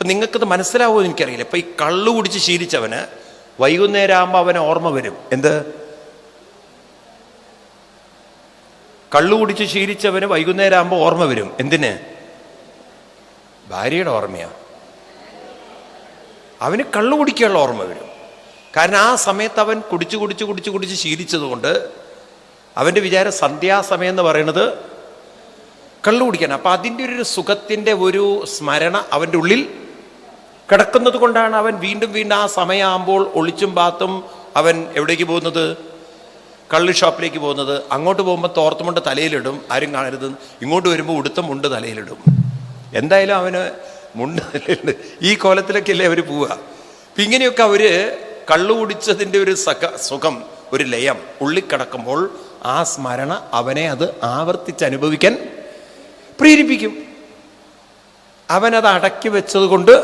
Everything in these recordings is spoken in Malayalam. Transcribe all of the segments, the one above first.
ഇപ്പം നിങ്ങൾക്കത് മനസ്സിലാവുമോ എനിക്കറിയില്ല. ഇപ്പം ഈ കള്ളു കുടിച്ച് ശീലിച്ചവന് വൈകുന്നേരം ആകുമ്പോൾ അവന് ഓർമ്മ വരും. എന്ത്? കള്ളു കുടിച്ച് ശീലിച്ചവന് വൈകുന്നേരം ആകുമ്പോൾ ഓർമ്മ വരും. എന്തിന്? ഭാര്യയുടെ ഓർമ്മയാ. അവന് കള്ളു കുടിക്കാനുള്ള ഓർമ്മ വരും. കാരണം ആ സമയത്ത് അവൻ കുടിച്ച് കുടിച്ച് കുടിച്ച് കുടിച്ച് ശീലിച്ചതുകൊണ്ട് അവന്റെ വിചാരം സന്ധ്യാസമയം എന്ന് പറയുന്നത് കള്ളു കുടിക്കാൻ. അപ്പം അതിന്റെ ഒരു സുഖത്തിന്റെ ഒരു സ്മരണ അവന്റെ ഉള്ളിൽ കിടക്കുന്നത് കൊണ്ടാണ് അവൻ വീണ്ടും വീണ്ടും ആ സമയമാകുമ്പോൾ ഒളിച്ചും പാത്തും അവൻ എവിടേക്ക് പോകുന്നത്? കള്ളി ഷോപ്പിലേക്ക് പോകുന്നത്. അങ്ങോട്ട് പോകുമ്പോൾ തോർത്തുമുണ്ട് തലയിലിടും. ആരും കാണരുത്. ഇങ്ങോട്ട് വരുമ്പോൾ ഉടുത്ത മുണ്ട് തലയിലിടും. എന്തായാലും അവന് മുണ്ട് തലയിലുണ്ട് ഈ കോലത്തിലൊക്കെയല്ലേ അവർ പോവുക. അപ്പം ഇങ്ങനെയൊക്കെ അവർ കള്ളു കുടിച്ചതിന്റെ ഒരു സഖ സുഖം ഒരു ലയം ഉള്ളിക്കടക്കുമ്പോൾ ആ സ്മരണ അവനെ അത് ആവർത്തിച്ച് അനുഭവിക്കാൻ പ്രേരിപ്പിക്കും. അവനത് അടക്കി വെച്ചത് കൊണ്ട്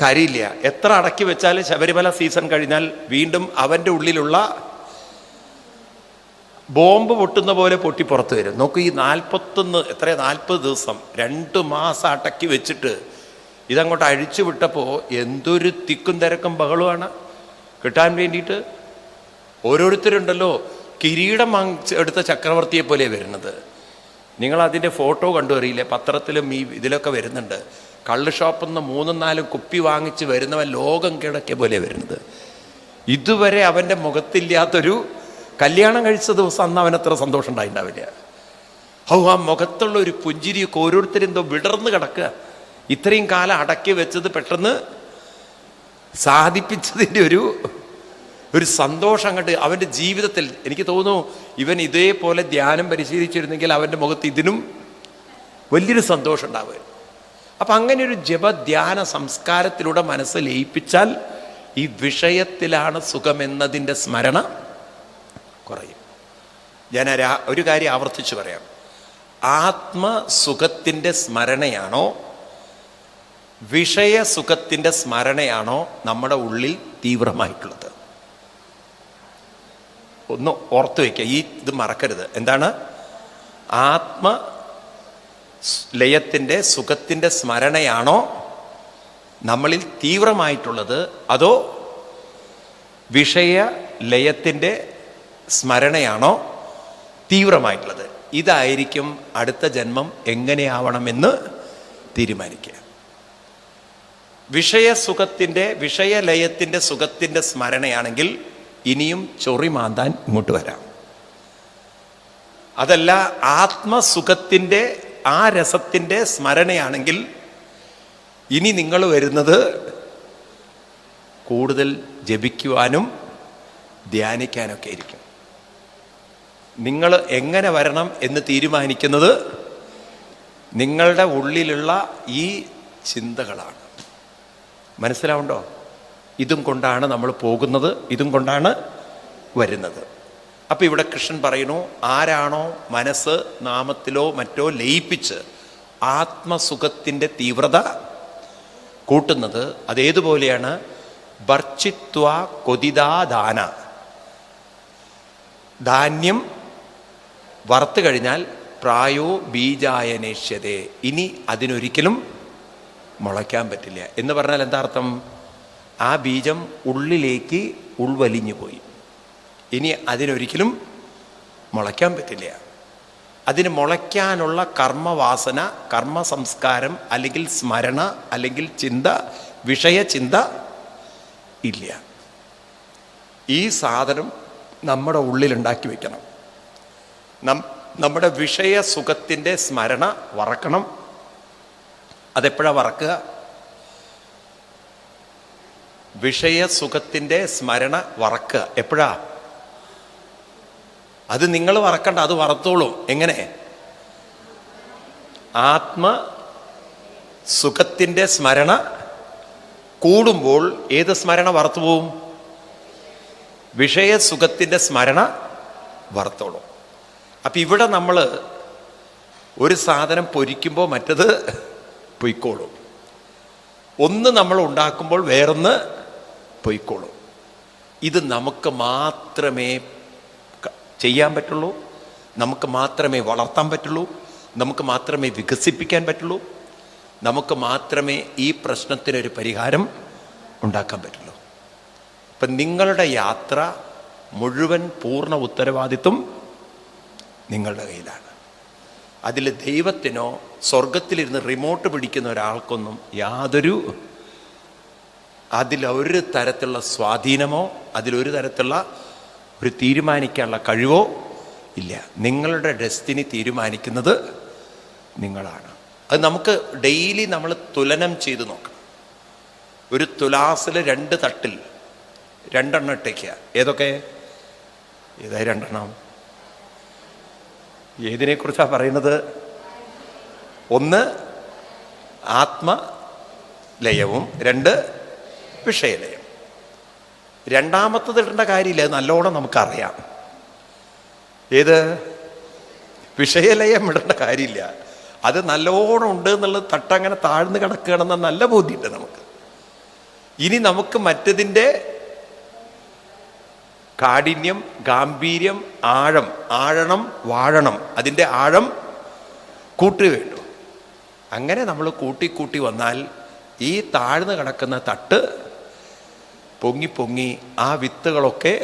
കാര്യമില്ല എത്ര അടക്കി വെച്ചാലും ശബരിമല സീസൺ കഴിഞ്ഞാൽ വീണ്ടും അവന്റെ ഉള്ളിലുള്ള ബോംബ് പൊട്ടുന്ന പോലെ പൊട്ടി പുറത്ത് വരും. നോക്കൂ ഈ നാൽപ്പത്തൊന്ന് എത്ര നാൽപ്പത് ദിവസം രണ്ട് മാസം അടക്കി വെച്ചിട്ട് ഇതങ്ങോട്ട് അഴിച്ചു വിട്ടപ്പോൾ എന്തൊരു തിക്കും തിരക്കും ബഹളമാണ് കിട്ടാൻ വേണ്ടിയിട്ട് ഓരോരുത്തരുണ്ടല്ലോ കിരീടം എടുത്ത ചക്രവർത്തിയെ പോലെ വരുന്നത്. നിങ്ങൾ അതിന്റെ ഫോട്ടോ അറിയില്ലേ? പത്രത്തിലും ഈ ഇതിലൊക്കെ വരുന്നുണ്ട്. കള്ള് ഷോപ്പിൽ നിന്ന് മൂന്നും നാലും കുപ്പി വാങ്ങിച്ച് വരുന്നവൻ ലോകം കിടക്കെ പോലെ വരുന്നത്. ഇതുവരെ അവന്റെ മുഖത്തില്ലാത്തൊരു കല്യാണം കഴിച്ച ദിവസം അന്ന് അവനത്ര സന്തോഷം ഉണ്ടായിണ്ടാവില്ല. ഹൗ ആ മുഖത്തുള്ള ഒരു പുഞ്ചിരിയൊക്കെ ഓരോരുത്തരെന്തോ വിടർന്ന് കിടക്കുക. ഇത്രയും കാലം അടക്കി വെച്ചത് പെട്ടെന്ന് സാധിപ്പിച്ചതിന്റെ ഒരു ഒരു സന്തോഷം അങ്ങോട്ട് അവന്റെ ജീവിതത്തിൽ എനിക്ക് തോന്നുന്നു ഇവൻ ഇതേപോലെ ധ്യാനം പരിശീലിച്ചിരുന്നെങ്കിൽ അവന്റെ മുഖത്ത് ഇതിനും വലിയൊരു സന്തോഷം ഉണ്ടാവുക അപ്പം അങ്ങനെ ഒരു ജപധ്യാന സംസ്കാരത്തിലൂടെ മനസ്സ് ലയിപ്പിച്ചാൽ ഈ വിഷയത്തിലാണ് സുഖമെന്നതിന്റെ സ്മരണ കുറയും. ഞാൻ ഒരു കാര്യം ആവർത്തിച്ചു പറയാം. ആത്മസുഖത്തിന്റെ സ്മരണയാണോ വിഷയസുഖത്തിന്റെ സ്മരണയാണോ നമ്മുടെ ഉള്ളിൽ തീവ്രമായിട്ടുള്ളത്? ഒന്ന് ഓർത്തു വയ്ക്കുക ഈ ഇത് മറക്കരുത്. എന്താണ്? ആത്മ ലയത്തിന്റെ സുഖത്തിന്റെ സ്മരണയാണോ നമ്മളിൽ തീവ്രമായിട്ടുള്ളത്? അതോ വിഷയ ലയത്തിന്റെ സ്മരണയാണോ തീവ്രമായിട്ടുള്ളത്? ഇതായിരിക്കും അടുത്ത ജന്മം എങ്ങനെയാവണമെന്ന് തീരുമാനിക്കുക. വിഷയസുഖത്തിന്റെ വിഷയലയത്തിന്റെ സുഖത്തിന്റെ സ്മരണയാണെങ്കിൽ ഇനിയും ചൊറി മാന്താൻ ഇങ്ങോട്ട് വരാം. അതല്ല ആത്മസുഖത്തിന്റെ ആ രസത്തിന്റെ സ്മരണയാണെങ്കിൽ ഇനി നിങ്ങൾ വരുന്നത് കൂടുതൽ ജപിക്കുവാനും ധ്യാനിക്കാനൊക്കെ ആയിരിക്കും. നിങ്ങൾ എങ്ങനെ വരണം എന്ന് തീരുമാനിക്കുന്നത് നിങ്ങളുടെ ഉള്ളിലുള്ള ഈ ചിന്തകളാണ്. മനസ്സിലാവുണ്ടോ? ഇതും കൊണ്ടാണ് നമ്മൾ പോകുന്നത് ഇതും കൊണ്ടാണ് വരുന്നത്. അപ്പം ഇവിടെ കൃഷ്ണൻ പറയുന്നു ആരാണോ മനസ്സ് നാമത്തിലോ മറ്റോ ലയിപ്പിച്ച് ആത്മസുഖത്തിന്റെ തീവ്രത കൂട്ടുന്നത് അതേതുപോലെയാണ് ഭർച്ചിത്വ കൊതിദാദാന ധാന്യം വറുത്തു കഴിഞ്ഞാൽ പ്രായോ ബീജായനേഷ്യതേ ഇനി അതിനൊരിക്കലും മുളയ്ക്കാൻ പറ്റില്ല. എന്ന് പറഞ്ഞാൽ എന്താർത്ഥം? ആ ബീജം ഉള്ളിലേക്ക് ഉൾവലിഞ്ഞു പോയി ഇനി അതിനൊരിക്കലും മുളയ്ക്കാൻ പറ്റില്ല. അതിന് മുളയ്ക്കാനുള്ള കർമ്മവാസന കർമ്മ സംസ്കാരം അല്ലെങ്കിൽ സ്മരണ അല്ലെങ്കിൽ ചിന്ത വിഷയചിന്ത ഇല്ല. ഈ സാധനം നമ്മുടെ ഉള്ളിൽ ഉണ്ടാക്കി വെക്കണം. നം നമ്മുടെ വിഷയസുഖത്തിന്റെ സ്മരണ വറക്കണം. അതെപ്പോഴാണ് വറക്കുക? വിഷയസുഖത്തിന്റെ സ്മരണ വറക്കുക. എപ്പോഴാ? അത് നിങ്ങൾ വറക്കണ്ട അത് വറത്തോളും. എങ്ങനെ? ആത്മ സുഖത്തിന്റെ സ്മരണ കൂടുമ്പോൾ ഏത് സ്മരണ വറുത്തു പോവും? വിഷയസുഖത്തിന്റെ സ്മരണ വറുത്തോളും. അപ്പം ഇവിടെ നമ്മൾ ഒരു സാധനം പൊരിക്കുമ്പോൾ മറ്റത് പൊയ്ക്കോളും. ഒന്ന് നമ്മൾ ഉണ്ടാക്കുമ്പോൾ വേറൊന്ന് പൊയ്ക്കോളും. ഇത് നമുക്ക് മാത്രമേ ചെയ്യാൻ പറ്റുള്ളൂ. നമുക്ക് മാത്രമേ വളർത്താൻ പറ്റുള്ളൂ. നമുക്ക് മാത്രമേ വികസിപ്പിക്കാൻ പറ്റുള്ളൂ. നമുക്ക് മാത്രമേ ഈ പ്രശ്നത്തിനൊരു പരിഹാരം ഉണ്ടാക്കാൻ പറ്റുള്ളൂ. അപ്പം നിങ്ങളുടെ യാത്ര മുഴുവൻ പൂർണ ഉത്തരവാദിത്വം നിങ്ങളുടെ കയ്യിലാണ്. അതിൽ ദൈവത്തിനോ സ്വർഗത്തിലിരുന്ന് റിമോട്ട് പിടിക്കുന്ന ഒരാൾക്കൊന്നും യാതൊരു അതിലൊരു തരത്തിലുള്ള സ്വാധീനമോ അതിലൊരു തരത്തിലുള്ള ഒരു തീരുമാനിക്കാനുള്ള കഴിവോ ഇല്ല. നിങ്ങളുടെ ഡെസ്റ്റിനി തീരുമാനിക്കുന്നത് നിങ്ങളാണ്. അത് നമുക്ക് ഡെയിലി നമ്മൾ തുലനം ചെയ്ത് നോക്കണം. ഒരു തുലാസിൽ രണ്ട് തട്ടിൽ രണ്ടെണ്ണം ഇട്ടേക്കുക. ഏതൊക്കെ? ഏതായി രണ്ടെണ്ണം? ഏതിനെക്കുറിച്ചാണ് പറയുന്നത്? ഒന്ന് ആത്മലയവും. രണ്ട് വിഷയലയം. രണ്ടാമത്തത് ഇടേണ്ട കാര്യമില്ല അത് നല്ലോണം നമുക്കറിയാം. ഏത്? വിഷയലയം ഇടേണ്ട കാര്യമില്ല. അത് നല്ലോണം ഉണ്ട് എന്നുള്ളത് തട്ടങ്ങനെ താഴ്ന്നു കിടക്കുകയാണെന്ന നല്ല ബോധ്യമുണ്ട് നമുക്ക്. ഇനി നമുക്ക് മറ്റതിന്റെ കാഠിന്യം ഗാംഭീര്യം ആഴം ആഴണം വാഴണം അതിന്റെ ആഴം കൂട്ടി വേണ്ടു. അങ്ങനെ നമ്മൾ കൂട്ടി കൂട്ടി വന്നാൽ ഈ താഴ്ന്നു കിടക്കുന്ന തട്ട് പൊങ്ങി പൊങ്ങി ആ വിത്തുകളൊക്കെ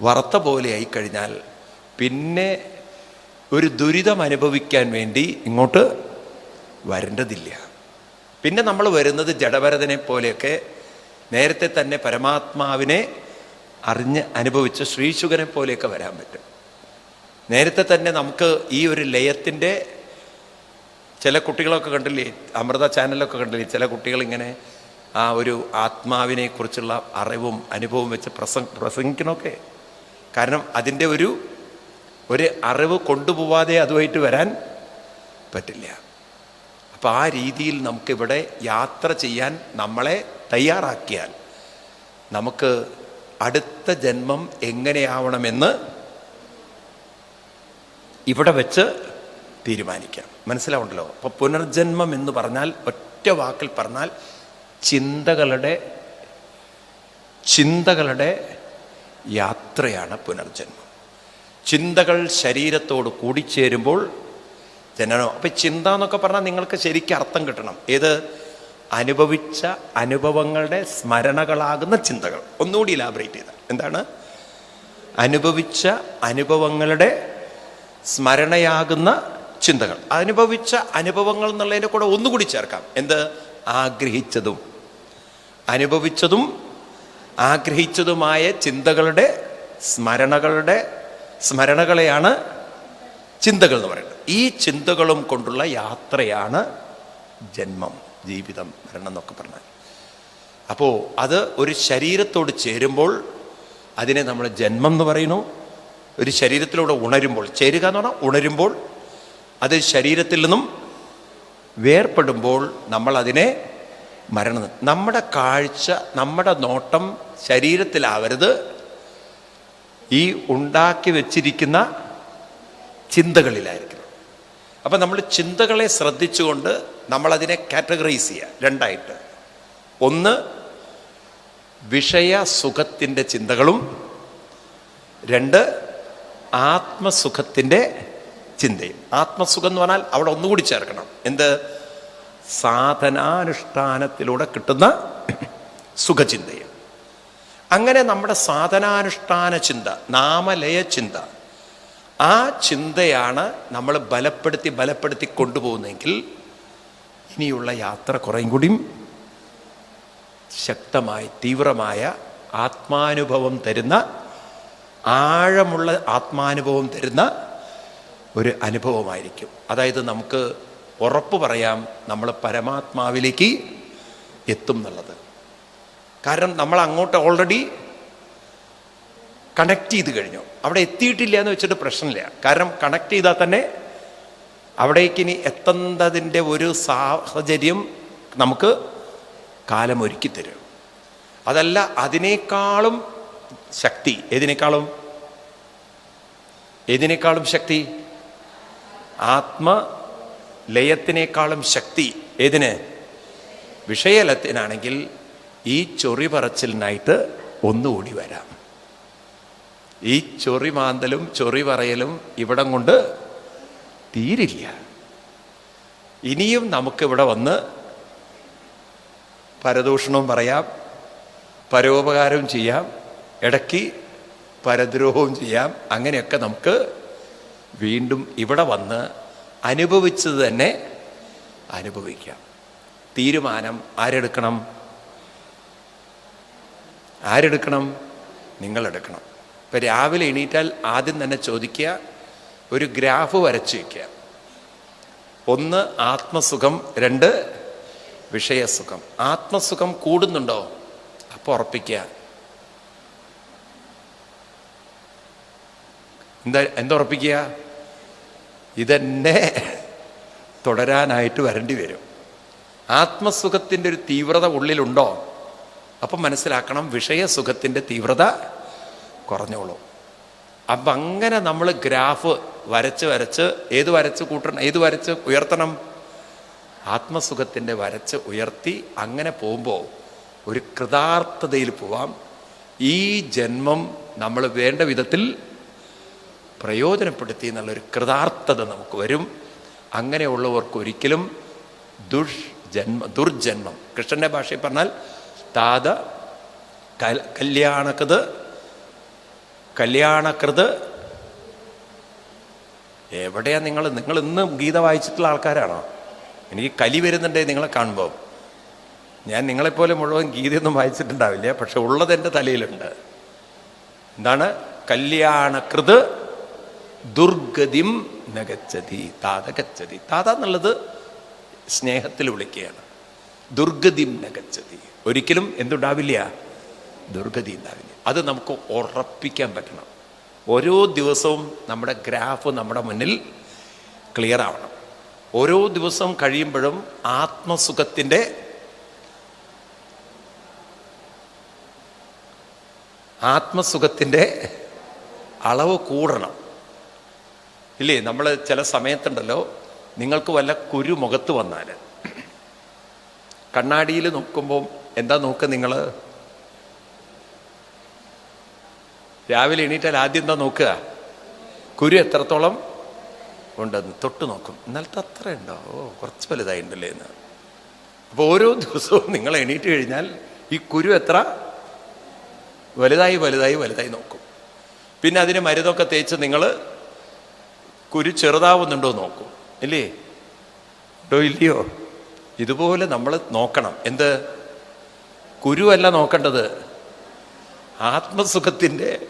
വറുത്ത പോലെ ആയിക്കഴിഞ്ഞാൽ പിന്നെ ഒരു ദുരിതം അനുഭവിക്കാൻ വേണ്ടി ഇങ്ങോട്ട് വരേണ്ടതില്ല. പിന്നെ നമ്മൾ വരുന്നത് ജഡഭരതനെ പോലെയൊക്കെ നേരത്തെ തന്നെ പരമാത്മാവിനെ അറിഞ്ഞ് അനുഭവിച്ച ശ്രീശുഖനെ പോലെയൊക്കെ വരാൻ പറ്റും. നേരത്തെ തന്നെ നമുക്ക് ഈ ഒരു ലയത്തിന്റെ ചില കുട്ടികളൊക്കെ കണ്ടില്ലേ അമൃത ചാനലൊക്കെ കണ്ടില്ലേ ചില കുട്ടികൾ ഇങ്ങനെ ആ ഒരു ആത്മാവിനെ കുറിച്ചുള്ള അറിവും അനുഭവവും വെച്ച് പ്രസംഗ പ്രസംഗിക്കണമൊക്കെ. കാരണം അതിന്റെ ഒരു ഒരു അറിവ് കൊണ്ടുപോവാതെ അതുമായിട്ട് വരാൻ പറ്റില്ല. അപ്പം ആ രീതിയിൽ നമുക്കിവിടെ യാത്ര ചെയ്യാൻ നമ്മളെ തയ്യാറാക്കിയാൽ നമുക്ക് അടുത്ത ജന്മം എങ്ങനെയാവണമെന്ന് ഇവിടെ വെച്ച് തീരുമാനിക്കാം. മനസ്സിലാവുണ്ടല്ലോ? അപ്പോൾ പുനർജന്മം എന്ന് പറഞ്ഞാൽ ഒറ്റ വാക്കിൽ പറഞ്ഞാൽ ചിന്തകളുടെ ചിന്തകളുടെ യാത്രയാണ് പുനർജന്മം. ചിന്തകൾ ശരീരത്തോട് കൂടിച്ചേരുമ്പോൾ ജനനം അപ്പം ചിന്ത എന്നൊക്കെ പറഞ്ഞാൽ നിങ്ങൾക്ക് ശരിക്കും അർത്ഥം കിട്ടണം. ഏത്? അനുഭവിച്ച അനുഭവങ്ങളുടെ സ്മരണകളാകുന്ന ചിന്തകൾ. ഒന്നുകൂടി ഇലാബറേറ്റ് ചെയ്ത എന്താണ്? അനുഭവിച്ച അനുഭവങ്ങളുടെ സ്മരണയാകുന്ന ചിന്തകൾ. അനുഭവിച്ച അനുഭവങ്ങൾ എന്നുള്ളതിന്റെ കൂടെ ഒന്നുകൂടി ചേർക്കാം. എന്ത്? ആഗ്രഹിച്ചതും അനുഭവിച്ചതും ആഗ്രഹിച്ചതുമായ ചിന്തകളുടെ സ്മരണകളുടെ സ്മരണകളെയാണ് ചിന്തകൾ എന്ന് പറയുന്നത്. ഈ ചിന്തകളും കൊണ്ടുള്ള യാത്രയാണ് ജന്മം ജീവിതം മരണം എന്നൊക്കെ പറഞ്ഞാൽ. അപ്പോൾ അത് ഒരു ശരീരത്തോട് ചേരുമ്പോൾ അതിനെ നമ്മൾ ജന്മം എന്ന് പറയുന്നു. ഒരു ശരീരത്തിലൂടെ ഉണരുമ്പോൾ ചേരുക എന്ന് പറഞ്ഞാൽ ഉണരുമ്പോൾ അത് ശരീരത്തിൽ നിന്നും വേർപ്പെടുമ്പോൾ നമ്മളതിനെ മരണം. നമ്മുടെ കാഴ്ച നമ്മുടെ നോട്ടം ശരീരത്തിലാവരുത്. ഈ ഉണ്ടാക്കി വച്ചിരിക്കുന്ന ചിന്തകളിലായിരിക്കണം. അപ്പം നമ്മൾ ചിന്തകളെ ശ്രദ്ധിച്ചുകൊണ്ട് നമ്മളതിനെ കാറ്റഗറൈസ് ചെയ്യുക. രണ്ടായിട്ട്. ഒന്ന് വിഷയ സുഖത്തിന്റെ ചിന്തകളും. രണ്ട് ആത്മസുഖത്തിന്റെ ചിന്തയും. ആത്മസുഖം എന്ന് പറഞ്ഞാൽ അവിടെ ഒന്നുകൂടി ചേർക്കണം. എന്ത്? സാധനാനുഷ്ഠാനത്തിലൂടെ കിട്ടുന്ന സുഖചിന്തയും. അങ്ങനെ നമ്മുടെ സാധനാനുഷ്ഠാന ചിന്ത നാമലയ ചിന്ത ആ ചിന്തയാണ് നമ്മൾ ബലപ്പെടുത്തി ബലപ്പെടുത്തി കൊണ്ടുപോകുന്നെങ്കിൽ ഇനിയുള്ള യാത്ര കുറേയും കൂടിയും ശക്തമായി തീവ്രമായ ആത്മാനുഭവം തരുന്ന ആഴമുള്ള ആത്മാനുഭവം തരുന്ന ഒരു അനുഭവമായിരിക്കും. അതായത് നമുക്ക് ഉറപ്പ് പറയാം നമ്മൾ പരമാത്മാവിലേക്ക് എത്തും എന്നുള്ളത്. കാരണം നമ്മൾ അങ്ങോട്ട് ഓൾറെഡി കണക്ട് ചെയ്ത് കഴിഞ്ഞു. അവിടെ എത്തിയിട്ടില്ല എന്ന് വെച്ചിട്ട് പ്രശ്നമില്ല. കാരണം കണക്ട് ചെയ്താൽ തന്നെ അവിടേക്ക് ഇനി എത്തുന്നതിന്റെ ഒരു സാഹചര്യം നമുക്ക് കാലം ഒരുക്കി തരും. അതല്ല അതിനേക്കാളും ശക്തി. ഏതിനേക്കാളും? ഏതിനേക്കാളും ശക്തി? ആത്മ ലയത്തിനേക്കാളും ശക്തി ഏതിന്? വിഷയലത്തിനാണെങ്കിൽ ഈ ചൊറി പറച്ചിലിനായിട്ട് ഒന്നുകൂടി വരാം. ഈ ചൊറി മാന്തലും ചൊറി പറയലും ഇവിടം കൊണ്ട് തീരില്ല. ഇനിയും നമുക്കിവിടെ വന്ന് പരദൂഷണവും പറയാം പരോപകാരവും ചെയ്യാം ഇടയ്ക്ക് പരദ്രോഹവും ചെയ്യാം അങ്ങനെയൊക്കെ നമുക്ക് വീണ്ടും ഇവിടെ വന്ന് അനുഭവിച്ചത് തന്നെ അനുഭവിക്കാം. തീരുമാനം ആരെടുക്കണം? ആരെടുക്കണം? നിങ്ങളെടുക്കണം. ഇപ്പം രാവിലെ എണീറ്റാൽ ആദ്യം തന്നെ ചോദിക്കുക ഒരു ഗ്രാഫ് വരച്ചു വയ്ക്കുക ഒന്ന് ആത്മസുഖം. രണ്ട് വിഷയസുഖം. ആത്മസുഖം കൂടുന്നുണ്ടോ? അപ്പോൾ ഉറപ്പിക്കുക. എന്താ എന്തുറപ്പിക്കുക ഇതെന്നെ തുടരാനായിട്ട് വരേണ്ടി വരും. ആത്മസുഖത്തിന്റെ ഒരു തീവ്രത ഉള്ളിലുണ്ടോ? അപ്പം മനസ്സിലാക്കണം വിഷയസുഖത്തിന്റെ തീവ്രത കുറഞ്ഞോളൂ. അപ്പം അങ്ങനെ നമ്മൾ ഗ്രാഫ് വരച്ച് വരച്ച് ഏത് വരച്ച് കൂട്ടണം ഏത് വരച്ച് ഉയർത്തണം? ആത്മസുഖത്തിന്റെ വരച്ച് ഉയർത്തി അങ്ങനെ പോകുമ്പോൾ ഒരു കൃതാർത്ഥതയിൽ പോവാം. ഈ ജന്മം നമ്മൾ വേണ്ട വിധത്തിൽ പ്രയോജനപ്പെടുത്തി എന്നുള്ളൊരു കൃതാർത്ഥത നമുക്ക് വരും. അങ്ങനെയുള്ളവർക്ക് ഒരിക്കലും ദുഷ് ജന്മ ദുർജന്മം. കൃഷ്ണന്റെ ഭാഷയിൽ പറഞ്ഞാൽ താത കല്യാണകൃത് കല്യാണകൃത്. എവിടെയാണ് നിങ്ങൾ നിങ്ങൾ ഇന്ന് ഗീത വായിച്ചിട്ടുള്ള ആൾക്കാരാണോ? എനിക്ക് കലി വരുന്നുണ്ടേ നിങ്ങളെ കാണുമ്പോൾ ഞാൻ നിങ്ങളെപ്പോലെ മുഴുവൻ ഗീതയൊന്നും വായിച്ചിട്ടുണ്ടാവില്ല പക്ഷെ ഉള്ളത് എന്റെ തലയിലുണ്ട്. എന്താണ്? കല്യാണകൃത് ദുർഗതിം നഗച്ചതി താത ഗച്ചതി താത എന്നുള്ളത് സ്നേഹത്തിൽ വിളിക്കുകയാണ്. ദുർഗതിം നഗച്ചതി. ഒരിക്കലും എന്തുണ്ടാവില്ല? ദുർഗതി ഉണ്ടാവില്ല. അത് നമുക്ക് ഉറപ്പിക്കാൻ പറ്റണം. ഓരോ ദിവസവും നമ്മുടെ ഗ്രാഫ് നമ്മുടെ മുന്നിൽ ക്ലിയർ ആവണം. ഓരോ ദിവസം കഴിയുമ്പോഴും ആത്മസുഖത്തിന്റെ ആത്മസുഖത്തിന്റെ അളവ് കൂടണം. ഇല്ലേ നമ്മൾ ചില സമയത്തുണ്ടല്ലോ നിങ്ങൾക്ക് വല്ല കുരു മുഖത്ത് വന്നാൽ കണ്ണാടിയിൽ നോക്കുമ്പോൾ എന്താ നോക്കുക നിങ്ങൾ രാവിലെ എണീറ്റാൽ ആദ്യം എന്താ നോക്കുക? കുരു എത്രത്തോളം ഉണ്ടെന്ന് തൊട്ട് നോക്കും. ഇന്നലത്തെ അത്ര ഉണ്ടോ? ഓ കുറച്ച് ഉണ്ടല്ലേ എന്ന്. അപ്പോൾ ഓരോ ദിവസവും നിങ്ങൾ എണീറ്റ് കഴിഞ്ഞാൽ ഈ കുരു എത്ര? വലുതായി വലുതായി വലുതായി നോക്കും. പിന്നെ അതിന് മരുന്നൊക്കെ തേച്ച് നിങ്ങൾ കുരു ചെറുതാവുന്നുണ്ടോ നോക്കൂ. ഇല്ലേ? ഉണ്ടോ ഇല്ലയോ? ഇതുപോലെ നമ്മൾ നോക്കണം. എന്ത്? കുരുവല്ല നോക്കേണ്ടത്. ആത്മസുഖത്തിന്റെ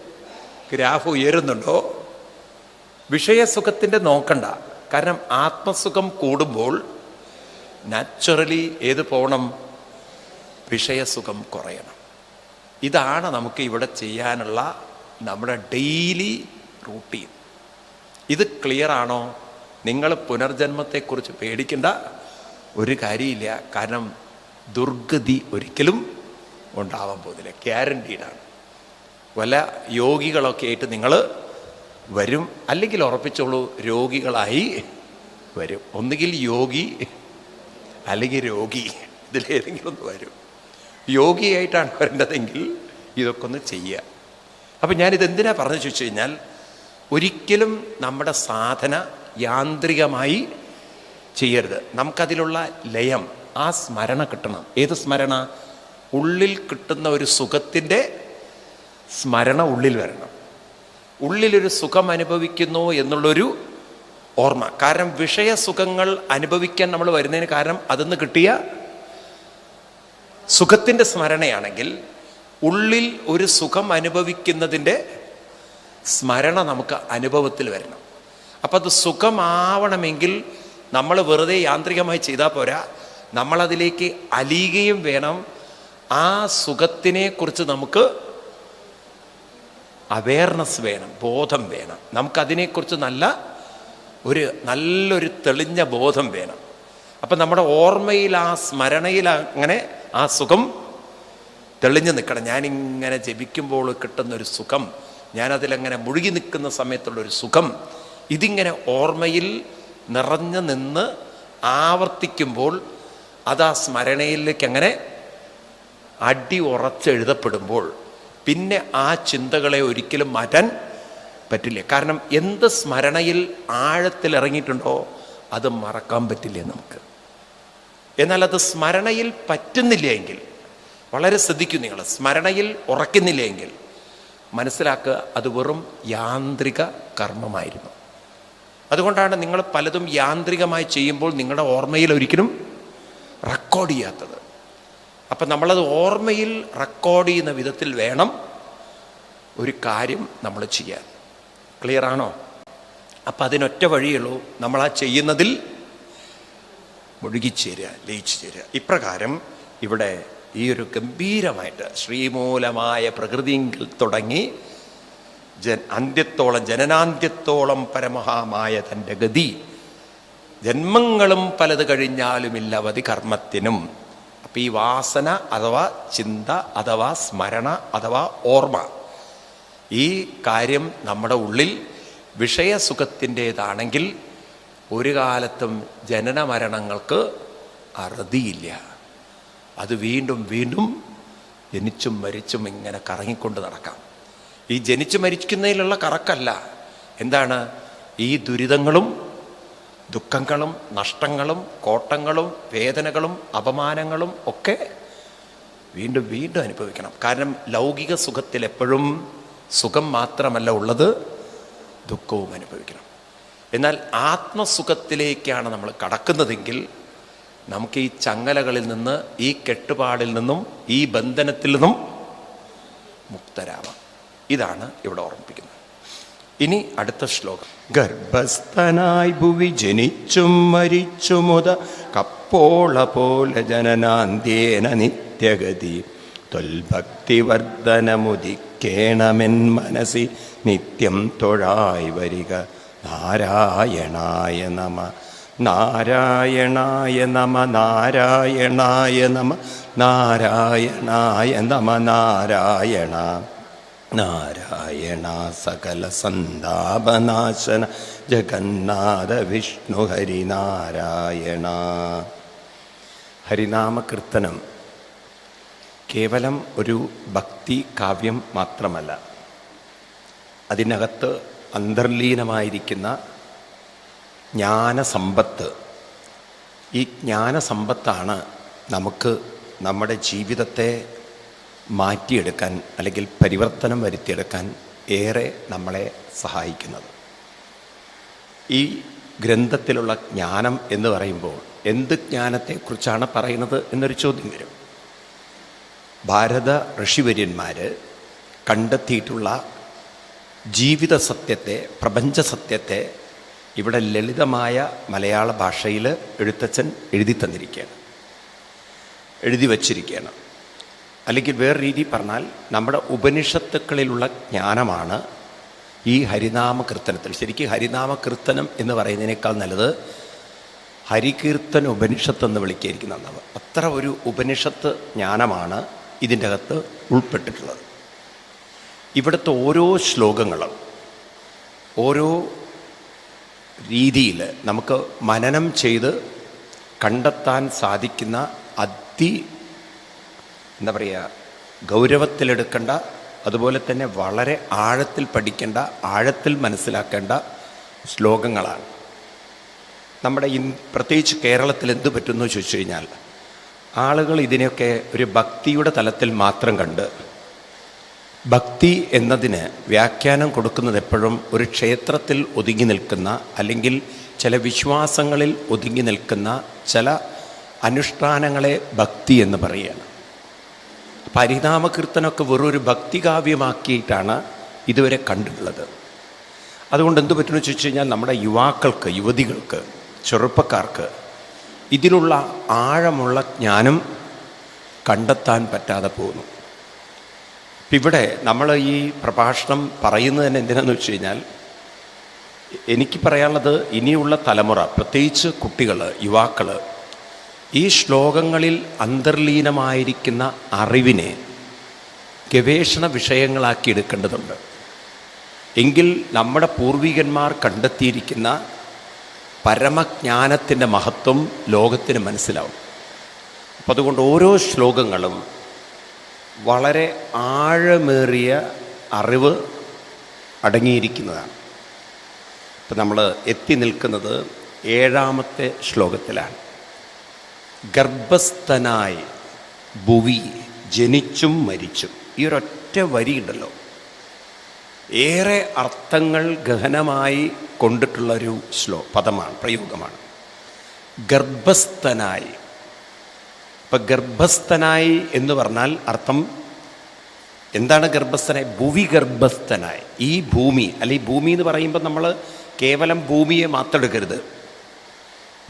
ഗ്രാഫ് ഉയരുന്നുണ്ടോ? വിഷയസുഖത്തിന്റെ നോക്കണ്ട. കാരണം ആത്മസുഖം കൂടുമ്പോൾ നാച്ചുറലി ഏത് പോകണം വിഷയസുഖം കുറയണം. ഇതാണ് നമുക്ക് ഇവിടെ ചെയ്യാനുള്ള നമ്മുടെ ഡെയിലി റൂട്ടീൻ ഇത് ക്ലിയർ ആണോ? നിങ്ങൾ പുനർജന്മത്തെക്കുറിച്ച് പേടിക്കേണ്ട. ഒരു കാര്യമില്ല. കാരണം ദുർഗതി ഒരിക്കലും ഉണ്ടാവാൻ പോകുന്നില്ല. ഗ്യാരണ്ടീഡാണ് വല്ല യോഗികളൊക്കെ ആയിട്ട് നിങ്ങൾ വരും. അല്ലെങ്കിൽ ഉറപ്പിച്ചോളൂ രോഗികളായി വരും. ഒന്നുകിൽ യോഗി അല്ലെങ്കിൽ രോഗി. ഇതിലേതെങ്കിലും ഒന്ന് വരും. യോഗിയായിട്ടാണ് വരേണ്ടതെങ്കിൽ ഇതൊക്കെ ഒന്ന് ചെയ്യുക. അപ്പം ഞാനിതെന്തിനാണ് പറഞ്ഞു ചോദിച്ചു കഴിഞ്ഞാൽ ഒരിക്കലും നമ്മുടെ സാധന യാന്ത്രികമായി ചെയ്യരുത്. നമുക്കതിലുള്ള ലയം ആ സ്മരണ കിട്ടണം. ഏത് സ്മരണ? ഉള്ളിൽ കിട്ടുന്ന ഒരു സുഖത്തിന്റെ സ്മരണ ഉള്ളിൽ വരണം. ഉള്ളിലൊരു സുഖം അനുഭവിക്കുന്നു എന്നുള്ളൊരു ഓർമ്മ. കാരണം വിഷയസുഖങ്ങൾ അനുഭവിക്കാൻ നമ്മൾ വരുന്നതിന് കാരണം അതിന്ന് കിട്ടിയ സുഖത്തിന്റെ സ്മരണയാണെങ്കിൽ ഉള്ളിൽ ഒരു സുഖം അനുഭവിക്കുന്നതിന്റെ സ്മരണ നമുക്ക് അനുഭവത്തിൽ വരണം. അപ്പം അത് സുഖമാവണമെങ്കിൽ നമ്മൾ വെറുതെ യാന്ത്രികമായി ചെയ്താൽ പോരാ. നമ്മളതിലേക്ക് അലിയുകയും വേണം. ആ സുഖത്തിനെ കുറിച്ച് നമുക്ക് അവയർനെസ് വേണം ബോധം വേണം. നമുക്കതിനെക്കുറിച്ച് നല്ല ഒരു നല്ലൊരു തെളിഞ്ഞ ബോധം വേണം. അപ്പം നമ്മുടെ ഓർമ്മയിൽ ആ സ്മരണയിൽ അങ്ങനെ ആ സുഖം തെളിഞ്ഞു നിൽക്കണം. ഞാനിങ്ങനെ ജപിക്കുമ്പോൾ കിട്ടുന്നൊരു സുഖം ഞാനതിലങ്ങനെ മുഴുകി നിൽക്കുന്ന സമയത്തുള്ളൊരു സുഖം ഇതിങ്ങനെ ഓർമ്മയിൽ നിറഞ്ഞു നിന്ന് ആവർത്തിക്കുമ്പോൾ അത് ആ സ്മരണയിലേക്ക് അങ്ങനെ അടി ഉറച്ചെഴുതപ്പെടുമ്പോൾ പിന്നെ ആ ചിന്തകളെ ഒരിക്കലും മാറ്റാൻ പറ്റില്ല. കാരണം എന്ത് സ്മരണയിൽ ആഴത്തിൽ ഇറങ്ങിയിട്ടുണ്ടോ അത് മറക്കാൻ പറ്റില്ല നമുക്ക്. എന്നാൽ അത് സ്മരണയിൽ പറ്റുന്നില്ല എങ്കിൽ വളരെ ശ്രദ്ധിക്കും നിങ്ങൾ സ്മരണയിൽ ഉറക്കുന്നില്ല എങ്കിൽ മനസ്സിലാക്കുക അത് വെറും യാന്ത്രിക കർമ്മമായിരുന്നു. അതുകൊണ്ടാണ് നിങ്ങൾ പലതും യാന്ത്രികമായി ചെയ്യുമ്പോൾ നിങ്ങളുടെ ഓർമ്മയിൽ ഒരിക്കലും റെക്കോർഡ് ചെയ്യാത്തത്. അപ്പം നമ്മളത് ഓർമ്മയിൽ റെക്കോർഡ് ചെയ്യുന്ന വിധത്തിൽ വേണം ഒരു കാര്യം നമ്മൾ ചെയ്യാൻ. ക്ലിയർ ആണോ? അപ്പം അതിനൊറ്റ വഴിയുള്ളൂ നമ്മൾ ആ ചെയ്യുന്നതിൽ മുഴുകിച്ചേരുക ലയിച്ചു ചേരുക ഇപ്രകാരം ഇവിടെ ഈ ഒരു ഗംഭീരമായിട്ട് ശ്രീമൂലമായ പ്രകൃതിയിൽ തുടങ്ങി ജ അന്ത്യത്തോളം ജനനാന്ത്യത്തോളം പരമഹാമായ തന്റെ ഗതി. ജന്മങ്ങളും പലത് കഴിഞ്ഞാലുമില്ല അവധി കർമ്മത്തിനും. അപ്പം ഈ വാസന അഥവാ ചിന്ത അഥവാ സ്മരണ അഥവാ ഓർമ്മ. ഈ കാര്യം നമ്മുടെ ഉള്ളിൽ വിഷയസുഖത്തിന്റേതാണെങ്കിൽ ഒരു കാലത്തും ജനന മരണങ്ങൾക്ക് അറുതിയില്ല. അത് വീണ്ടും വീണ്ടും ജനിച്ചും മരിച്ചും ഇങ്ങനെ കറങ്ങിക്കൊണ്ട് നടക്കാം. ഈ ജനിച്ചു മരിക്കുന്നതിലുള്ള കറക്കല്ല. എന്താണ്? ഈ ദുരിതങ്ങളും ദുഃഖങ്ങളും നഷ്ടങ്ങളും കോട്ടങ്ങളും വേദനകളും അപമാനങ്ങളും ഒക്കെ വീണ്ടും വീണ്ടും അനുഭവിക്കണം. കാരണം ലൗകിക സുഖത്തിൽ എപ്പോഴും സുഖം മാത്രമല്ല ഉള്ളത് ദുഃഖവും അനുഭവിക്കണം. എന്നാൽ ആത്മസുഖത്തിലേക്കാണ് നമ്മൾ കടക്കുന്നതെങ്കിൽ നമുക്ക് ഈ ചങ്ങലകളിൽ നിന്ന് ഈ കെട്ടുപാടിൽ നിന്നും ഈ ബന്ധനത്തിൽ നിന്നും മുക്തരാവാം. ഇതാണ് ഇവിടെ ഓർമ്മിപ്പിക്കുന്നത്. ഇനി അടുത്ത ശ്ലോകം. ഗർഭസ്ഥനായി ഭുവി ജനിച്ചും മരിച്ചുമുത കപ്പോള പോലെ ജനനാന്ത്യേന നിത്യഗതി. തൊൽഭക്തിവർദ്ധനമുദിക്കേണമെൻ മനസ്സി നിത്യം തൊഴായി വരിക. നാരായണായ നമ. നാരായണായ നമ നാരായണായ നമ നാരായണായ നമ നാരായണ. നാരായണ സകല സന്താപനാശന ജഗന്നാഥ വിഷ്ണു ഹരിനാരായണ. ഹരിനാമകീർത്തനം കേവലം ഒരു ഭക്തി കാവ്യം മാത്രമല്ല. അതിനകത്ത് അന്തർലീനമായിരിക്കുന്ന ജ്ഞാനസമ്പത്ത്. ഈ ജ്ഞാനസമ്പത്താണ് നമുക്ക് നമ്മുടെ ജീവിതത്തെ മാറ്റിയെടുക്കാൻ അല്ലെങ്കിൽ പരിവർത്തനം വരുത്തിയെടുക്കാൻ ഏറെ നമ്മളെ സഹായിക്കുന്നത്. ഈ ഗ്രന്ഥത്തിലുള്ള ജ്ഞാനം എന്ന് പറയുമ്പോൾ എന്ത് ജ്ഞാനത്തെക്കുറിച്ചാണ് പറയുന്നത് എന്നൊരു ചോദ്യം വരും. ഭാരത ഋഷിവര്യന്മാർ കണ്ടെത്തിയിട്ടുള്ള ജീവിത സത്യത്തെ പ്രപഞ്ച സത്യത്തെ ഇവിടെ ലളിതമായ മലയാള ഭാഷയിൽ എഴുത്തച്ഛൻ എഴുതി തന്നിരിക്കുകയാണ്. എഴുതി വച്ചിരിക്കുകയാണ്. അല്ലെങ്കിൽ വേറെ രീതി പറഞ്ഞാൽ നമ്മുടെ ഉപനിഷത്തുക്കളിലുള്ള ജ്ഞാനമാണ് ഈ ഹരിനാമ കീർത്തനത്തിൽ ശരിക്കും ഹരിനാമ കീർത്തനം എന്ന് പറയുന്നതിനേക്കാൾ നല്ലത് ഹരികീർത്തൻ ഉപനിഷത്ത് എന്ന് വിളിക്കുകയായിരിക്കും നന്നാവ് അത്ര ഒരു ഉപനിഷത്ത് ജ്ഞാനമാണ് ഇതിന്റെ അകത്ത് ഉൾപ്പെട്ടിട്ടുള്ളത്. ഇവിടുത്തെ ഓരോ ശ്ലോകങ്ങളും ഓരോ രീതിയിൽ നമുക്ക് മനനം ചെയ്ത് കണ്ടെത്താൻ സാധിക്കുന്ന അതി എന്താ പറയുക ഗൗരവത്തിലെടുക്കേണ്ട അതുപോലെ തന്നെ വളരെ ആഴത്തിൽ പഠിക്കേണ്ട ആഴത്തിൽ മനസ്സിലാക്കേണ്ട ശ്ലോകങ്ങളാണ്. നമ്മുടെ ഇൻ പ്രത്യേകിച്ച് കേരളത്തിൽ എന്ത് പറ്റുന്നു ചോദിച്ചു കഴിഞ്ഞാൽ ആളുകൾ ഇതിനെയൊക്കെ ഒരു ഭക്തിയുടെ തലത്തിൽ മാത്രം കണ്ട് ഭക്തി എന്നതിന് വ്യാഖ്യാനം കൊടുക്കുന്നത് എപ്പോഴും ഒരു ക്ഷേത്രത്തിൽ ഒതുങ്ങി നിൽക്കുന്ന അല്ലെങ്കിൽ ചില വിശ്വാസങ്ങളിൽ ഒതുങ്ങി നിൽക്കുന്ന ചില അനുഷ്ഠാനങ്ങളെ ഭക്തി എന്ന് പറയുകയാണ്. പരിണാമകീർത്തനമൊക്കെ വെറൊരു ഭക്തികാവ്യമാക്കിയിട്ടാണ് ഇതുവരെ കണ്ടിട്ടുള്ളത്. അതുകൊണ്ട് എന്ത് പറ്റുമെന്ന് ചോദിച്ചു കഴിഞ്ഞാൽ നമ്മുടെ യുവാക്കൾക്ക് യുവതികൾക്ക് ചെറുപ്പക്കാർക്ക് ഇതിലുള്ള ആഴമുള്ള ജ്ഞാനം കണ്ടെത്താൻ പറ്റാതെ പോകുന്നു. ഇപ്പം ഇവിടെ നമ്മൾ ഈ പ്രഭാഷണം പറയുന്നത് തന്നെ എന്തിനാന്ന് വെച്ച് കഴിഞ്ഞാൽ എനിക്ക് പറയാനുള്ളത് ഇനിയുള്ള തലമുറ പ്രത്യേകിച്ച് കുട്ടികൾ യുവാക്കൾ ഈ ശ്ലോകങ്ങളിൽ അന്തർലീനമായിരിക്കുന്ന അറിവിനെ ഗവേഷണ വിഷയങ്ങളാക്കി എടുക്കേണ്ടതുണ്ട്. എങ്കിൽ നമ്മുടെ പൂർവികന്മാർ കണ്ടെത്തിയിരിക്കുന്ന പരമജ്ഞാനത്തിന്റെ മഹത്വം ലോകത്തിന് മനസ്സിലാവും. അപ്പം അതുകൊണ്ട് ഓരോ ശ്ലോകങ്ങളും വളരെ ആഴമേറിയ അറിവ് അടങ്ങിയിരിക്കുന്നതാണ്. ഇപ്പം നമ്മൾ എത്തി നിൽക്കുന്നത് ഏഴാമത്തെ ശ്ലോകത്തിലാണ്. ഗർഭസ്ഥനായി ഭുവി ജനിച്ചും മരിച്ചും. ഈ ഒരൊറ്റ വരിയുണ്ടല്ലോ ഏറെ അർത്ഥങ്ങൾ ഗഹനമായി കൊണ്ടിട്ടുള്ളൊരു ശ്ലോ പദമാണ് പ്രയോഗമാണ്. ഗർഭസ്ഥനായി ഇപ്പം ഗർഭസ്ഥനായി എന്ന് പറഞ്ഞാൽ അർത്ഥം എന്താണ് ഗർഭസ്ഥനായി? ഭൂവി ഗർഭസ്ഥനായി ഈ ഭൂമി അല്ലെ ഈ ഭൂമി എന്ന് പറയുമ്പോൾ നമ്മൾ കേവലം ഭൂമിയെ മാത്രം എടുക്കരുത്.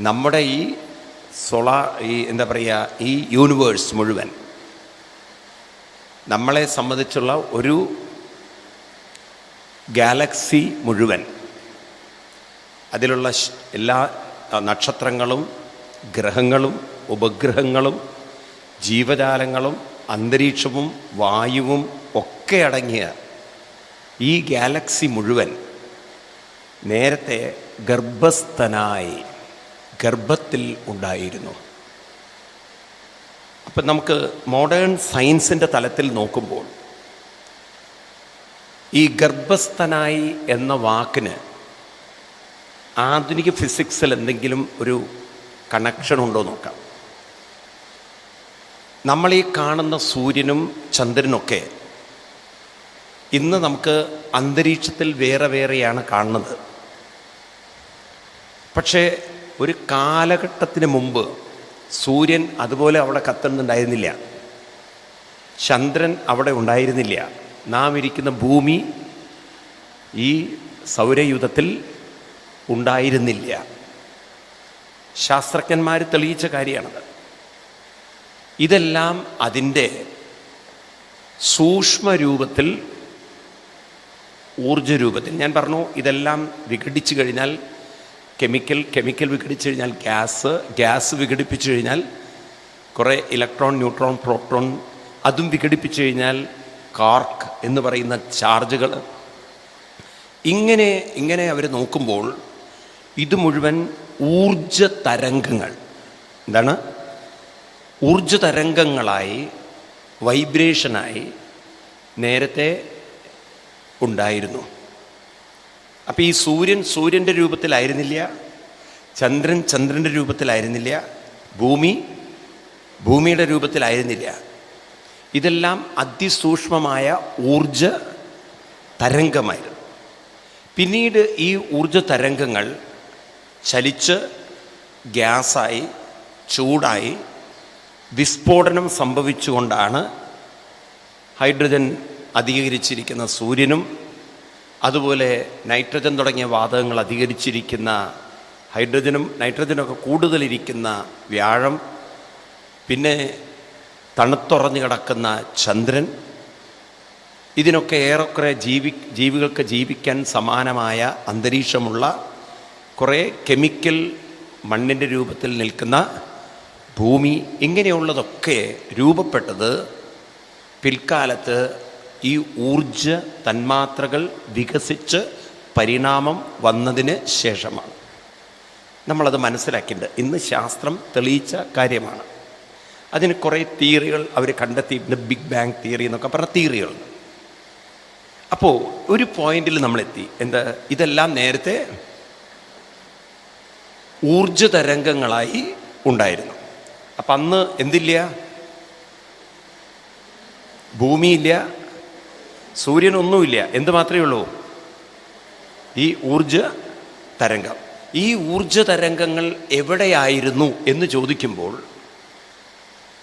നമ്മുടെ ഈ സോളാർ ഈ എന്താ പറയുക ഈ യൂണിവേഴ്സ് മുഴുവൻ നമ്മളെ സംബന്ധിച്ചുള്ള ഒരു ഗാലക്സി മുഴുവൻ അതിലുള്ള എല്ലാ നക്ഷത്രങ്ങളും ഗ്രഹങ്ങളും ഉപഗ്രഹങ്ങളും ജീവജാലങ്ങളും അന്തരീക്ഷവും വായുവും ഒക്കെ അടങ്ങിയ ഈ ഗാലക്സി മുഴുവൻ നേരത്തെ ഗർഭസ്ഥനായി ഗർഭത്തിൽ ഉണ്ടായിരുന്നു. അപ്പം നമുക്ക് മോഡേൺ സയൻസിന്റെ തലത്തിൽ നോക്കുമ്പോൾ ഈ ഗർഭസ്ഥനായി എന്ന വാക്കിന് ആധുനിക ഫിസിക്സിൽ എന്തെങ്കിലും ഒരു കണക്ഷൻ ഉണ്ടോ നോക്കാം. നമ്മൾ ഈ കാണുന്ന സൂര്യനും ചന്ദ്രനൊക്കെ ഇന്ന് നമുക്ക് അന്തരീക്ഷത്തിൽ വേറെ വേറെയാണ് കാണുന്നത്. പക്ഷേ ഒരു കാലഘട്ടത്തിന് മുമ്പ് സൂര്യൻ അതുപോലെ അവിടെ കത്തുന്നുണ്ടായിരുന്നില്ല ചന്ദ്രൻ അവിടെ ഉണ്ടായിരുന്നില്ല. നാം ഇരിക്കുന്ന ഭൂമി ഈ സൗരയുധത്തിൽ ഉണ്ടായിരുന്നില്ല. ശാസ്ത്രജ്ഞന്മാർ തെളിയിച്ച കാര്യമാണത് ഇതെല്ലാം അതിന്റെ സൂക്ഷ്മരൂപത്തിൽ ഊർജ രൂപത്തിൽ ഞാൻ പറഞ്ഞു ഇതെല്ലാം വിഘടിച്ചു കഴിഞ്ഞാൽ കെമിക്കൽ കെമിക്കൽ വിഘടിച്ചു കഴിഞ്ഞാൽ ഗ്യാസ് ഗ്യാസ് വിഘടിപ്പിച്ചു കഴിഞ്ഞാൽ കുറേ ഇലക്ട്രോൺ ന്യൂട്രോൺ പ്രോട്ടോൺ അതും വിഘടിപ്പിച്ചു കഴിഞ്ഞാൽ കാർക്ക് എന്ന് പറയുന്ന ചാർജുകൾ. ഇങ്ങനെ ഇങ്ങനെ അവർ നോക്കുമ്പോൾ ഇത് മുഴുവൻ ഊർജ തരംഗങ്ങൾ. എന്താണ്? ഊർജ തരംഗങ്ങളായി വൈബ്രേഷനായി നേരത്തെ ഉണ്ടായിരുന്നു. അപ്പോൾ ഈ സൂര്യൻ സൂര്യന്റെ രൂപത്തിലായിരുന്നില്ല ചന്ദ്രൻ ചന്ദ്രന്റെ രൂപത്തിലായിരുന്നില്ല ഭൂമി ഭൂമിയുടെ രൂപത്തിലായിരുന്നില്ല. ഇതെല്ലാം അതിസൂക്ഷ്മമായ ഊർജ തരംഗമായിരുന്നു. പിന്നീട് ഈ ഊർജ തരംഗങ്ങൾ ചലിച്ച് ഗ്യാസായി ചൂടായി വിസ്ഫോടനം സംഭവിച്ചുകൊണ്ടാണ് ഹൈഡ്രജൻ അധികരിച്ചിരിക്കുന്ന സൂര്യനും അതുപോലെ നൈട്രജൻ തുടങ്ങിയ വാതകങ്ങൾ അധികരിച്ചിരിക്കുന്ന ഹൈഡ്രജനും നൈട്രജനൊക്കെ കൂടുതലിരിക്കുന്ന വ്യാഴം പിന്നെ തണുത്തുറഞ്ഞു കിടക്കുന്ന ചന്ദ്രൻ. ഇതിനൊക്കെ ഏറെക്കുറെ ജീവി ജീവികൾക്ക് ജീവിക്കാൻ സമാനമായ അന്തരീക്ഷമുള്ള കുറേ കെമിക്കൽ മണ്ണിന്റെ രൂപത്തിൽ നിൽക്കുന്ന ഭൂമി ഇങ്ങനെയുള്ളതൊക്കെ രൂപപ്പെട്ടത് പിൽക്കാലത്ത് ഈ ഊർജ തന്മാത്രകൾ വികസിച്ച് പരിണാമം വന്നതിന് ശേഷമാണ്. നമ്മളത് മനസ്സിലാക്കിയിട്ടുണ്ട് ഇന്ന് ശാസ്ത്രം തെളിയിച്ച കാര്യമാണ്. അതിന് കുറേ തിയറികൾ അവർ കണ്ടെത്തിയിട്ടുണ്ട്. ബിഗ് ബാങ് തിയറി എന്നൊക്കെ പറഞ്ഞ തിയറികൾ. അപ്പോൾ ഒരു പോയിന്റിൽ നമ്മളെത്തി. എന്താ? ഇതെല്ലാം നേരത്തെ ഊർജ തരംഗങ്ങളായി ഉണ്ടായിരുന്നു. അപ്പം അന്ന് എന്തില്ല? ഭൂമിയില്ല സൂര്യനൊന്നുമില്ല. എന്ത് മാത്രമേ ഉള്ളൂ? ഈ ഊർജ തരംഗം. ഈ ഊർജ തരംഗങ്ങൾ എവിടെയായിരുന്നു എന്ന് ചോദിക്കുമ്പോൾ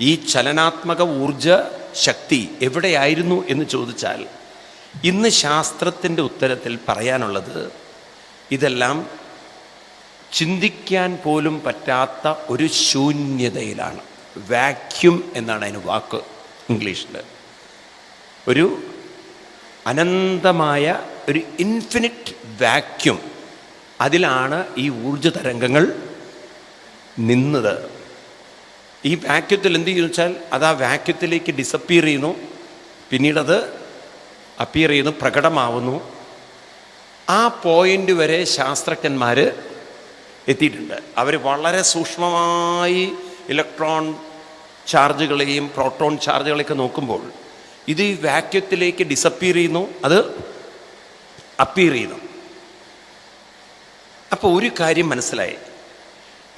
ഈ ചലനാത്മക ഊർജ ശക്തി എവിടെയായിരുന്നു എന്ന് ചോദിച്ചാൽ ഇന്ന് ശാസ്ത്രത്തിന്റെ ഉത്തരത്തിൽ പറയാനുള്ളത് ഇതെല്ലാം ചിന്തിക്കാൻ പോലും പറ്റാത്ത ഒരു ശൂന്യതയിലാണ്. വാക്യൂം എന്നാണ് അതിന് വാക്ക് ഇംഗ്ലീഷിൽ ഒരു അനന്തമായ ഒരു ഇൻഫിനിറ്റ് വാക്യൂം അതിലാണ് ഈ ഊർജ തരംഗങ്ങൾ നിന്നത്. ഈ വാക്യത്തിൽ എന്ത് ചെയ്യുന്നു വെച്ചാൽ അത് ആ വാക്യത്തിലേക്ക് ഡിസപ്പിയർ ചെയ്യുന്നു. പിന്നീടത് അപ്പിയർ ചെയ്യുന്നു പ്രകടമാവുന്നു. ആ പോയിന്റ് വരെ ശാസ്ത്രജ്ഞന്മാർ എത്തിയിട്ടുണ്ട്. അവർ വളരെ സൂക്ഷ്മമായി ഇലക്ട്രോൺ ചാർജുകളെയും പ്രോട്ടോൺ ചാർജുകളെയൊക്കെ നോക്കുമ്പോൾ ഇത് ഈ വാക്യത്തിലേക്ക് ഡിസപ്പിയർ ചെയ്യുന്നു അത് അപ്പിയർ ചെയ്യുന്നു. അപ്പോൾ ഒരു കാര്യം മനസ്സിലായി.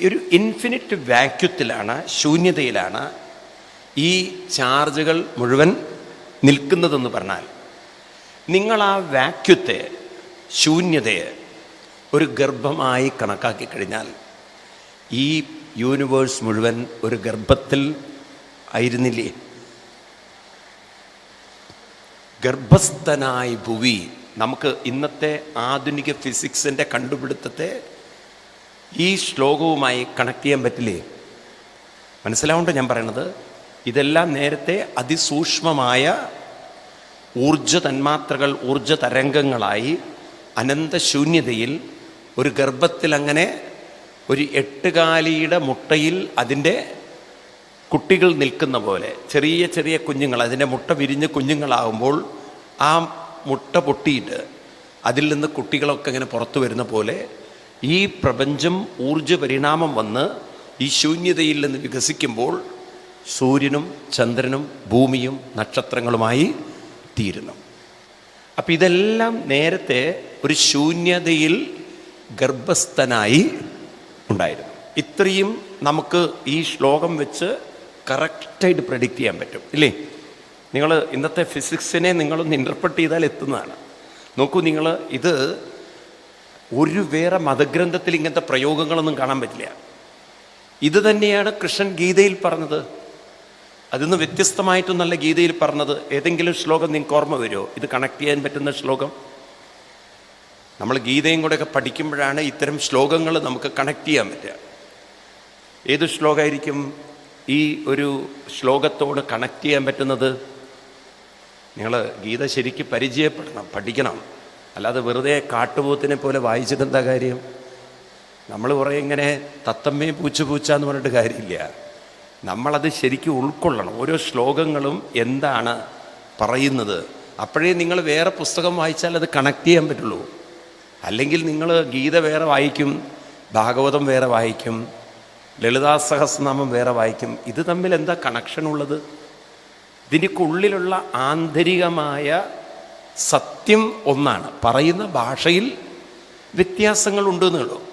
ഒരു ഇൻഫിനിറ്റ് വാക്യത്തിലാണ് ശൂന്യതയിലാണ് ഈ ചാർജുകൾ മുഴുവൻ നിൽക്കുന്നതെന്ന് പറഞ്ഞാൽ നിങ്ങൾ ആ വാക്യത്തെ ശൂന്യതയെ ഒരു ഗർഭമായി കണക്കാക്കി കഴിഞ്ഞാൽ ഈ യൂണിവേഴ്സ് മുഴുവൻ ഒരു ഗർഭത്തിൽ ആയിരുന്നില്ലേ? ഗർഭസ്ഥനായ ഭുവി നമുക്ക് ഇന്നത്തെ ആധുനിക ഫിസിക്സിന്റെ കണ്ടുപിടുത്തത്തെ ഈ ശ്ലോകവുമായി കണക്ട് ചെയ്യാൻ പറ്റില്ലേ? മനസ്സിലാവുണ്ടോ ഞാൻ പറയണത്? ഇതെല്ലാം നേരത്തെ അതിസൂക്ഷ്മമായ ഊർജ തന്മാത്രകൾ ഊർജ തരംഗങ്ങളായി അനന്തശൂന്യതയിൽ ഒരു ഗർഭത്തിൽ അങ്ങനെ ഒരു എട്ടുകാലിയുടെ മുട്ടയിൽ അതിന്റെ കുട്ടികൾ നിൽക്കുന്ന പോലെ ചെറിയ ചെറിയ കുഞ്ഞുങ്ങൾ അതിന്റെ മുട്ട വിരിഞ്ഞ് കുഞ്ഞുങ്ങളാകുമ്പോൾ ആ മുട്ട പൊട്ടിയിട്ട് അതിൽ നിന്ന് കുട്ടികളൊക്കെ ഇങ്ങനെ പുറത്തു വരുന്ന പോലെ ഈ പ്രപഞ്ചം ഊർജ പരിണാമം വന്ന് ഈ ശൂന്യതയിൽ നിന്ന് വികസിക്കുമ്പോൾ സൂര്യനും ചന്ദ്രനും ഭൂമിയും നക്ഷത്രങ്ങളുമായി തീരുന്നു. അപ്പം ഇതെല്ലാം നേരത്തെ ഒരു ശൂന്യതയിൽ ഗർഭസ്ഥനായി ഉണ്ടായിരുന്നു. ഇത്രയും നമുക്ക് ഈ ശ്ലോകം വെച്ച് കറക്റ്റായിട്ട് പ്രഡിക്റ്റ് ചെയ്യാൻ പറ്റും ഇല്ലേ? നിങ്ങൾ ഇന്നത്തെ ഫിസിക്സിനെ നിങ്ങളൊന്ന് ഇന്റർപ്രറ്റ് ചെയ്താൽ എത്തുന്നതാണ്. നോക്കൂ നിങ്ങൾ ഇത് ഒരു വേറെ മതഗ്രന്ഥത്തിൽ ഇങ്ങനത്തെ പ്രയോഗങ്ങളൊന്നും കാണാൻ പറ്റില്ല. ഇത് തന്നെയാണ് കൃഷ്ണൻ ഗീതയിൽ പറഞ്ഞത്. അതിന്ന് വ്യത്യസ്തമായിട്ടൊന്നല്ല ഗീതയിൽ പറഞ്ഞത്. ഏതെങ്കിലും ശ്ലോകം നിങ്ങൾക്ക് ഓർമ്മ വരുമോ? ഇത് കണക്ട് ചെയ്യാൻ പറ്റുന്ന ശ്ലോകം? നമ്മൾ ഗീതയും കൂടെയൊക്കെ പഠിക്കുമ്പോഴാണ് ഇത്തരം ശ്ലോകങ്ങൾ നമുക്ക് കണക്ട് ചെയ്യാൻ പറ്റുക. ഏത് ശ്ലോകമായിരിക്കും ഈ ഒരു ശ്ലോകത്തോട് കണക്ട് ചെയ്യാൻ പറ്റുന്നത്? നിങ്ങൾ ഗീത ശരിക്ക് പരിചയപ്പെടണം പഠിക്കണം. അല്ലാതെ വെറുതെ കാട്ടുപോത്തിനെ പോലെ വായിച്ചിട്ട് എന്താ കാര്യം? നമ്മൾ കുറേ ഇങ്ങനെ തത്തമ്മയും പൂച്ച പൂച്ച എന്ന് പറഞ്ഞിട്ട് കാര്യമില്ല. നമ്മളത് ശരിക്കും ഉൾക്കൊള്ളണം. ഓരോ ശ്ലോകങ്ങളും എന്താണ് പറയുന്നത്? അപ്പോഴേ നിങ്ങൾ വേറെ പുസ്തകം വായിച്ചാൽ അത് കണക്ട് ചെയ്യാൻ പറ്റുള്ളൂ. അല്ലെങ്കിൽ നിങ്ങൾ ഗീത വേറെ വായിക്കും ഭാഗവതം വേറെ വായിക്കും ലളിതാ സഹസ്രനാമം വേറെ വായിക്കും. ഇത് തമ്മിൽ എന്താ കണക്ഷൻ ഉള്ളത്? ഇതിന്റെ ഉള്ളിലുള്ള ആന്തരികമായ സത്യം ഒന്നാണ്. പറയുന്ന ഭാഷയിൽ വ്യത്യാസങ്ങളുണ്ടെന്നുള്ളൂ